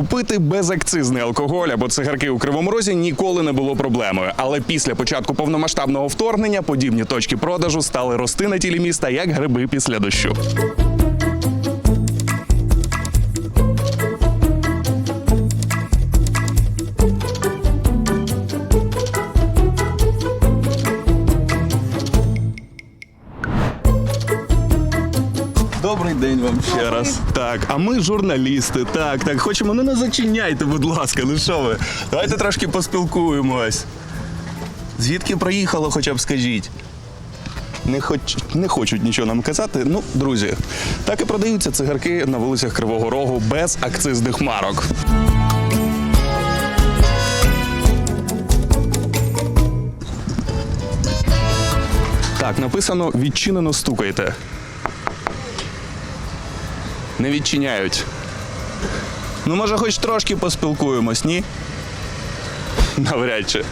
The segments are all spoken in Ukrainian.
Купити безакцизний алкоголь або цигарки у Кривому Розі ніколи не було проблемою. Але після початку повномасштабного вторгнення подібні точки продажу стали рости на тілі міста як гриби після дощу. Добрий день вам ще раз. Так, а ми журналісти. Так, так, хочемо. Ну не зачиняйте, будь ласка, ну що ви? Давайте трошки поспілкуємось. Звідки приїхало, хоча б скажіть. Не, хоч, не хочуть нічого нам казати. Ну, друзі, так і продаються цигарки на вулицях Кривого Рогу без акцизних марок. Так, написано відчинено стукайте. Не відчиняють. Ну, може, хоч трошки поспілкуємось, ні? Навряд чи.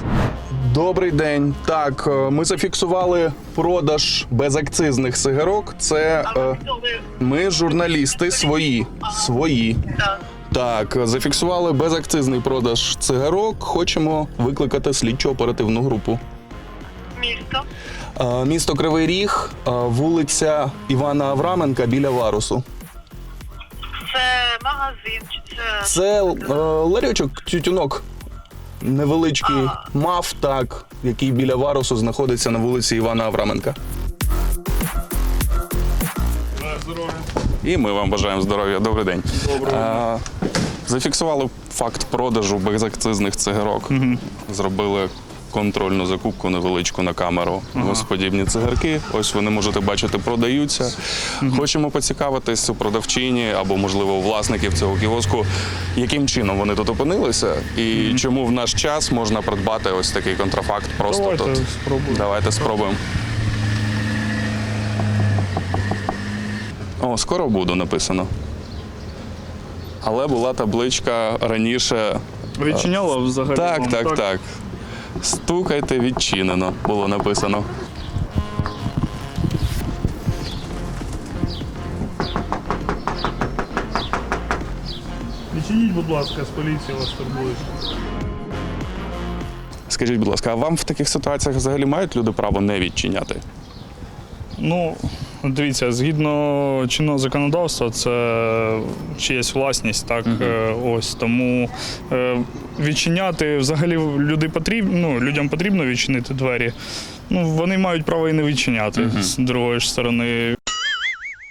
Добрий день. Так, е, ми зафіксували продаж безакцизних сигарок. Це е, ми журналісти свої. Свої. Так. Зафіксували безакцизний продаж цигарок. Хочемо викликати слідчо оперативну групу. Місто. Е, Місто Кривий Ріг, е, вулиця Івана Авраменка біля Варусу. Це магазин чи це. Це е, ларьочок, тютюнок. Невеличкий мав, так, який біля Варусу знаходиться на вулиці Івана Авраменка. І ми вам бажаємо здоров'я. Добрий день. Е, зафіксували факт продажу безакцизних цигарок. Зробили контрольну закупку невеличку на камеру. Ось подібні цигарки. Ось вони можете бачити, продаються. Хочемо поцікавитись у продавчині або, можливо, у власників цього кіоску, яким чином вони тут опинилися, і чому в наш час можна придбати ось такий контрафакт просто Давайте тут. спробуємо. Давайте спробуємо. О, скоро буду написано. Але була табличка раніше. Відчиняло взагалі? Так, вам, так, так. Стукайте, відчинено, було написано. Відчиніть, будь ласка, з поліції вас турбують. Скажіть, будь ласка, а вам в таких ситуаціях взагалі мають люди право не відчиняти? Ну, дивіться, згідно чинного законодавства, це чиясь власність, так е, ось тому е, відчиняти взагалі люди потрібно, ну, людям потрібно відчинити двері. Ну, вони мають право і не відчиняти з другої ж сторони.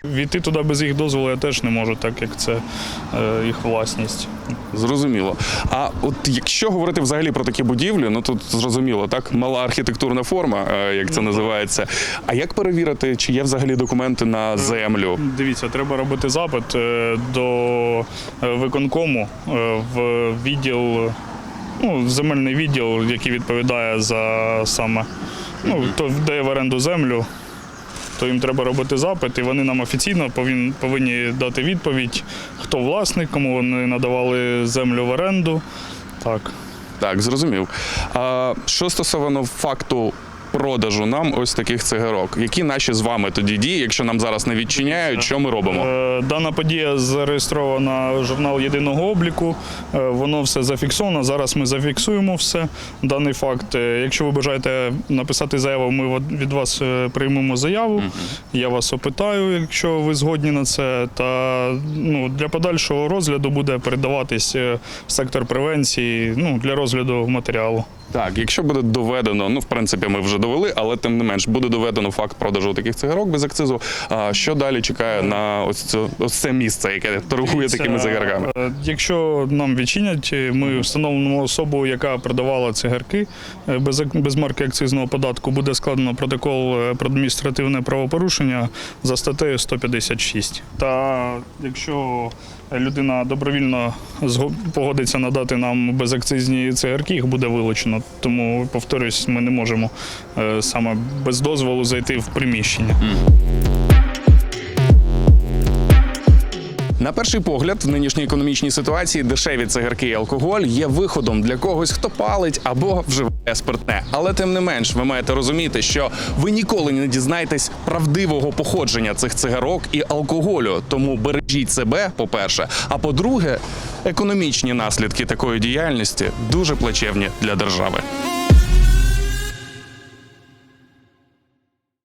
Війти туди без їх дозволу я теж не можу, так як це е, їх власність. Зрозуміло. А от якщо говорити взагалі про такі будівлі, ну тут зрозуміло, так мала архітектурна форма, е, як це називається. А як перевірити, чи є взагалі документи на землю? Дивіться, треба робити запит е, до е, виконкому е, в відділ, ну, земельний відділ, який відповідає за саме, ну, хто дає в оренду землю, то їм треба робити запит, і вони нам офіційно повинні дати відповідь, хто власник, кому вони надавали землю в оренду. Так. Так, зрозумів. А що стосовно факту продажу нам ось таких цигарок, які наші з вами тоді дії, якщо нам зараз не відчиняють, що ми робимо? Е, Дана подія зареєстрована в журнал єдиного обліку. Е, Воно все зафіксовано. Зараз ми зафіксуємо все. Даний факт. Е, Якщо ви бажаєте написати заяву, ми від вас приймемо заяву. Я вас опитаю, якщо ви згодні на це. Та ну, для подальшого розгляду буде передаватись в сектор превенції ну, для розгляду матеріалу. Так, якщо буде доведено, ну в принципі, ми вже довели, але тим не менш буде доведено факт продажу таких цигарок без акцизу. А що далі чекає на ось це, ось це місце, яке торгує такими цигарками? Е, Якщо нам відчинять, е, ми встановимо особу, яка продавала цигарки е, без, без марки акцизного податку. Буде складено протокол е, про адміністративне правопорушення за статтею 156. Та якщо людина добровільно погодиться надати нам безакцизні цигарки, їх буде вилучено. Тому, повторюсь, ми не можемо е, саме без дозволу зайти в приміщення. На перший погляд, в нинішній економічній ситуації дешеві цигарки і алкоголь є виходом для когось, хто палить або вживає спиртне. Але тим не менш, ви маєте розуміти, що ви ніколи не дізнаєтесь правдивого походження цих цигарок і алкоголю. Тому бережіть себе, по-перше. А по-друге, економічні наслідки такої діяльності дуже плачевні для держави.